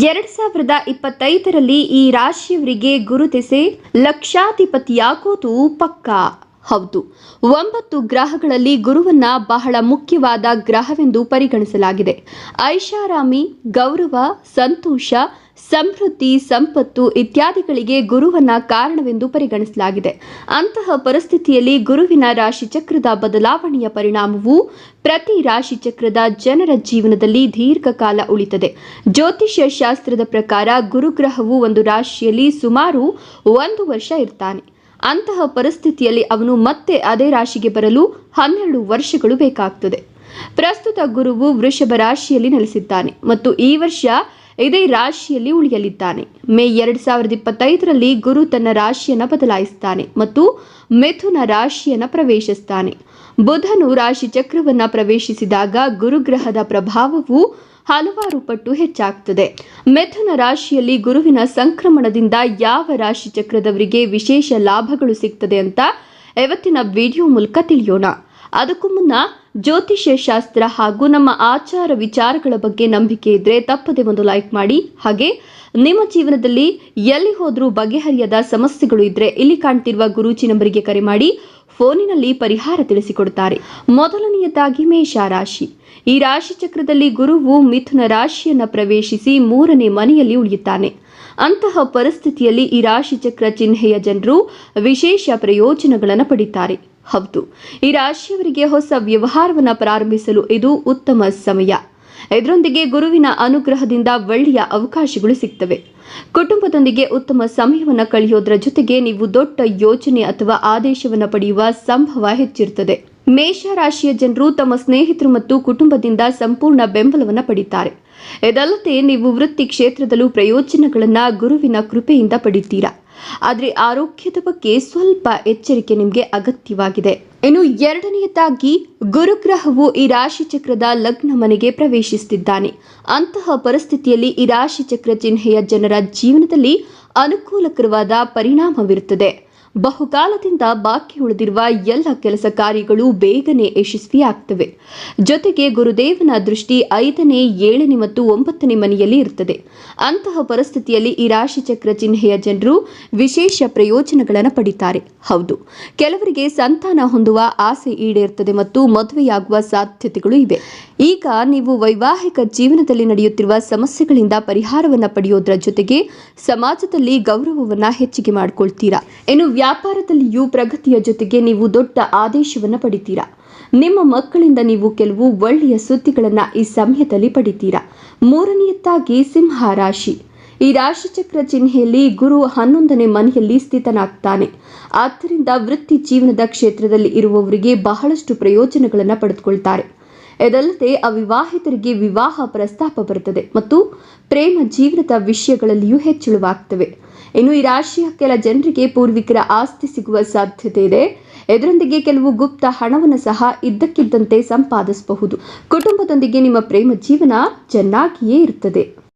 ಎರಡ್ ಸಾವಿರದ ಇಪ್ಪತ್ತೈದರಲ್ಲಿ ಈ ರಾಶಿಯವರಿಗೆ ಗುರುತಿಸಿ ಲಕ್ಷಾಧಿಪತಿಯಾಗೋದು ಪಕ್ಕಾ. ಹೌದು. ಒಂಬತ್ತು ಗ್ರಹಗಳಲ್ಲಿ ಗುರುವನ್ನ ಬಹಳ ಮುಖ್ಯವಾದ ಗ್ರಹವೆಂದು ಪರಿಗಣಿಸಲಾಗಿದೆ. ಐಷಾರಾಮಿ, ಗೌರವ, ಸಂತೋಷ, ಸಮೃದ್ಧಿ, ಸಂಪತ್ತು ಇತ್ಯಾದಿಗಳಿಗೆ ಗುರುವನ್ನ ಕಾರಣವೆಂದು ಪರಿಗಣಿಸಲಾಗಿದೆ. ಅಂತಹ ಪರಿಸ್ಥಿತಿಯಲ್ಲಿ ಗುರುವಿನ ರಾಶಿಚಕ್ರದ ಬದಲಾವಣೆಯ ಪರಿಣಾಮವು ಪ್ರತಿ ರಾಶಿಚಕ್ರದ ಜನರ ಜೀವನದಲ್ಲಿ ದೀರ್ಘಕಾಲ ಉಳಿತದೆ. ಜ್ಯೋತಿಷ್ಯ ಶಾಸ್ತ್ರದ ಪ್ರಕಾರ ಗುರುಗ್ರಹವು ಒಂದು ರಾಶಿಯಲ್ಲಿ ಸುಮಾರು ಒಂದು ವರ್ಷ ಇರ್ತಾನೆ. ಅಂತಹ ಪರಿಸ್ಥಿತಿಯಲ್ಲಿ ಅವನು ಮತ್ತೆ ಅದೇ ರಾಶಿಗೆ ಬರಲು ಹನ್ನೆರಡು ವರ್ಷಗಳು ಬೇಕಾಗ್ತದೆ. ಪ್ರಸ್ತುತ ಗುರುವು ವೃಷಭ ರಾಶಿಯಲ್ಲಿ ನೆಲೆಸಿದ್ದಾನೆ ಮತ್ತು ಈ ವರ್ಷ ಇದೇ ರಾಶಿಯಲ್ಲಿ ಉಳಿಯಲಿದ್ದಾನೆ. ಮೇ ಎರಡ್ ಸಾವಿರದ ಇಪ್ಪತ್ತೈದರಲ್ಲಿ ಗುರು ತನ್ನ ರಾಶಿಯನ್ನು ಬದಲಾಯಿಸುತ್ತಾನೆ ಮತ್ತು ಮಿಥುನ ರಾಶಿಯನ್ನು ಪ್ರವೇಶಿಸ್ತಾನೆ. ಬುಧನು ರಾಶಿ ಚಕ್ರವನ್ನ ಪ್ರವೇಶಿಸಿದಾಗ ಗುರುಗ್ರಹದ ಪ್ರಭಾವವು ಹಲವಾರು ಪಟ್ಟು ಹೆಚ್ಚಾಗ್ತದೆ. ಮಿಥುನ ರಾಶಿಯಲ್ಲಿ ಗುರುವಿನ ಸಂಕ್ರಮಣದಿಂದ ಯಾವ ರಾಶಿ ಚಕ್ರದವರಿಗೆ ವಿಶೇಷ ಲಾಭಗಳು ಸಿಗ್ತದೆ ಅಂತ ಇವತ್ತಿನ ವಿಡಿಯೋ ಮೂಲಕ ತಿಳಿಯೋಣ. ಅದಕ್ಕೂ ಮುನ್ನ ಜ್ಯೋತಿಷ್ಯ ಶಾಸ್ತ್ರ ಹಾಗೂ ನಮ್ಮ ಆಚಾರ ವಿಚಾರಗಳ ಬಗ್ಗೆ ನಂಬಿಕೆ ಇದ್ರೆ ತಪ್ಪದೆ ಒಂದು ಲೈಕ್ ಮಾಡಿ. ಹಾಗೆ ನಿಮ್ಮ ಜೀವನದಲ್ಲಿ ಎಲ್ಲಿ ಹೋದರೂ ಬಗೆಹರಿಯದ ಸಮಸ್ಯೆಗಳು ಇದ್ರೆ ಇಲ್ಲಿ ಕಾಣ್ತಿರುವ ಗುರೂಜಿ ನಂಬರಿಗೆ ಕರೆ ಮಾಡಿ ಫೋನಿನಲ್ಲಿ ಪರಿಹಾರ ತಿಳಿಸಿಕೊಡುತ್ತಾರೆ ಮೊದಲನೆಯದಾಗಿ ಮೇಷ ರಾಶಿ. ಈ ರಾಶಿ ಚಕ್ರದಲ್ಲಿ ಗುರುವು ಮಿಥುನ ರಾಶಿಯನ್ನು ಪ್ರವೇಶಿಸಿ ಮೂರನೇ ಮನೆಯಲ್ಲಿ ಉಳಿಯುತ್ತಾನೆ. ಅಂತಹ ಪರಿಸ್ಥಿತಿಯಲ್ಲಿ ಈ ರಾಶಿ ಚಕ್ರ ಚಿಹ್ನೆಯ ಜನರು ವಿಶೇಷ ಪ್ರಯೋಜನಗಳನ್ನು ಪಡಿತಾರೆ. ಹೌದು. ಈ ರಾಶಿಯವರಿಗೆ ಹೊಸ ವ್ಯವಹಾರವನ್ನು ಪ್ರಾರಂಭಿಸಲು ಇದು ಉತ್ತಮ ಸಮಯ. ಇದರೊಂದಿಗೆ ಗುರುವಿನ ಅನುಗ್ರಹದಿಂದ ಒಳ್ಳೆಯ ಅವಕಾಶಗಳು ಸಿಗ್ತವೆ. ಕುಟುಂಬದೊಂದಿಗೆ ಉತ್ತಮ ಸಮಯವನ್ನು ಕಳೆಯೋದ್ರ ಜೊತೆಗೆ ನೀವು ದೊಡ್ಡ ಯೋಜನೆ ಅಥವಾ ಆದೇಶವನ್ನು ಪಡೆಯುವ ಸಂಭವ ಹೆಚ್ಚಿರುತ್ತದೆ ಮೇಷ ರಾಶಿಯ ಜನರು ತಮ್ಮ ಸ್ನೇಹಿತರು ಮತ್ತು ಕುಟುಂಬದಿಂದ ಸಂಪೂರ್ಣ ಬೆಂಬಲವನ್ನು ಪಡೀತಾರೆ. ಇದಲ್ಲದೆ ನೀವು ವೃತ್ತಿ ಕ್ಷೇತ್ರದಲ್ಲೂ ಪ್ರಯೋಜನಗಳನ್ನ ಗುರುವಿನ ಕೃಪೆಯಿಂದ ಪಡಿತೀರಾ? ಆದರೆ ಆರೋಗ್ಯದ ಬಗ್ಗೆ ಸ್ವಲ್ಪ ಎಚ್ಚರಿಕೆ ನಿಮಗೆ ಅಗತ್ಯವಾಗಿದೆ. ಇನ್ನು ಎರಡನೆಯದಾಗಿ, ಗುರುಗ್ರಹವು ಈ ರಾಶಿ ಚಕ್ರದ ಲಗ್ನ ಮನೆಗೆ ಪ್ರವೇಶಿಸುತ್ತಿದ್ದಾನೆ ಅಂತಹ ಪರಿಸ್ಥಿತಿಯಲ್ಲಿ ಈ ರಾಶಿ ಚಕ್ರ ಚಿಹ್ನೆಯ ಜನರ ಜೀವನದಲ್ಲಿ ಅನುಕೂಲಕರವಾದ ಪರಿಣಾಮವಿರುತ್ತದೆ. ಬಹುಕಾಲದಿಂದ ಬಾಕಿ ಉಳಿದಿರುವ ಎಲ್ಲ ಕೆಲಸ ಕಾರ್ಯಗಳು ಬೇಗನೆ ಯಶಸ್ವಿಯಾಗ್ತವೆ. ಜೊತೆಗೆ ಗುರುದೇವನ ದೃಷ್ಟಿ ಐದನೇ, ಏಳನೇ ಮತ್ತು ಒಂಬತ್ತನೇ ಮನೆಯಲ್ಲಿ ಇರುತ್ತದೆ. ಅಂತಹ ಪರಿಸ್ಥಿತಿಯಲ್ಲಿ ಈ ರಾಶಿ ಚಕ್ರ ಚಿಹ್ನೆಯ ಜನರು ವಿಶೇಷ ಪ್ರಯೋಜನಗಳನ್ನು ಪಡಿತಾರೆ. ಹೌದು, ಕೆಲವರಿಗೆ ಸಂತಾನ ಹೊಂದುವ ಆಸೆ ಈಡೇರುತ್ತದೆ ಮತ್ತು ಮದುವೆಯಾಗುವ ಸಾಧ್ಯತೆಗಳು ಇವೆ. ಈಗ ನೀವು ವೈವಾಹಿಕ ಜೀವನದಲ್ಲಿ ನಡೆಯುತ್ತಿರುವ ಸಮಸ್ಯೆಗಳಿಂದ ಪರಿಹಾರವನ್ನು ಪಡೆಯೋದ್ರ ಜೊತೆಗೆ ಸಮಾಜದಲ್ಲಿ ಗೌರವವನ್ನು ಹೆಚ್ಚಿಗೆ ಮಾಡಿಕೊಳ್ತೀರಾ? ಇನ್ನು ವ್ಯಾಪಾರದಲ್ಲಿಯೂ ಪ್ರಗತಿಯ ಜೊತೆಗೆ ನೀವು ದೊಡ್ಡ ಆದೇಶವನ್ನು ಪಡಿತೀರಾ? ನಿಮ್ಮ ಮಕ್ಕಳಿಂದ ನೀವು ಕೆಲವು ಒಳ್ಳೆಯ ಸುದ್ದಿಗಳನ್ನು ಈ ಸಮಯದಲ್ಲಿ ಪಡಿತೀರಾ? ಮೂರನೆಯದ್ದಾಗಿ ಸಿಂಹ ರಾಶಿ. ಈ ರಾಶಿಚಕ್ರ ಚಿಹ್ನೆಯಲ್ಲಿ ಗುರು ಹನ್ನೊಂದನೇ ಮನೆಯಲ್ಲಿ ಸ್ಥಿತನಾಗ್ತಾನೆ. ಆದ್ದರಿಂದ ವೃತ್ತಿ ಜೀವನದ ಕ್ಷೇತ್ರದಲ್ಲಿ ಇರುವವರಿಗೆ ಬಹಳಷ್ಟು ಪ್ರಯೋಜನಗಳನ್ನು ಪಡೆದುಕೊಳ್ತಾರೆ. ಇದಲ್ಲದೆ ಅವಿವಾಹಿತರಿಗೆ ವಿವಾಹ ಪ್ರಸ್ತಾಪ ಬರುತ್ತದೆ ಮತ್ತು ಪ್ರೇಮ ಜೀವನದ ವಿಷಯಗಳಲ್ಲಿಯೂ ಹೆಚ್ಚಳವಾಗ್ತವೆ. ಇನ್ನು ಈ ರಾಶಿಯ ಕೆಲ ಜನರಿಗೆ ಪೂರ್ವಿಕರ ಆಸ್ತಿ ಸಿಗುವ ಸಾಧ್ಯತೆ ಇದೆ. ಇದರೊಂದಿಗೆ ಕೆಲವು ಗುಪ್ತ ಹಣವನ್ನು ಸಹ ಇದ್ದಕ್ಕಿದ್ದಂತೆ ಸಂಪಾದಿಸಬಹುದು. ಕುಟುಂಬದೊಂದಿಗೆ ನಿಮ್ಮ ಪ್ರೇಮ ಜೀವನ ಚೆನ್ನಾಗಿಯೇ ಇರುತ್ತದೆ.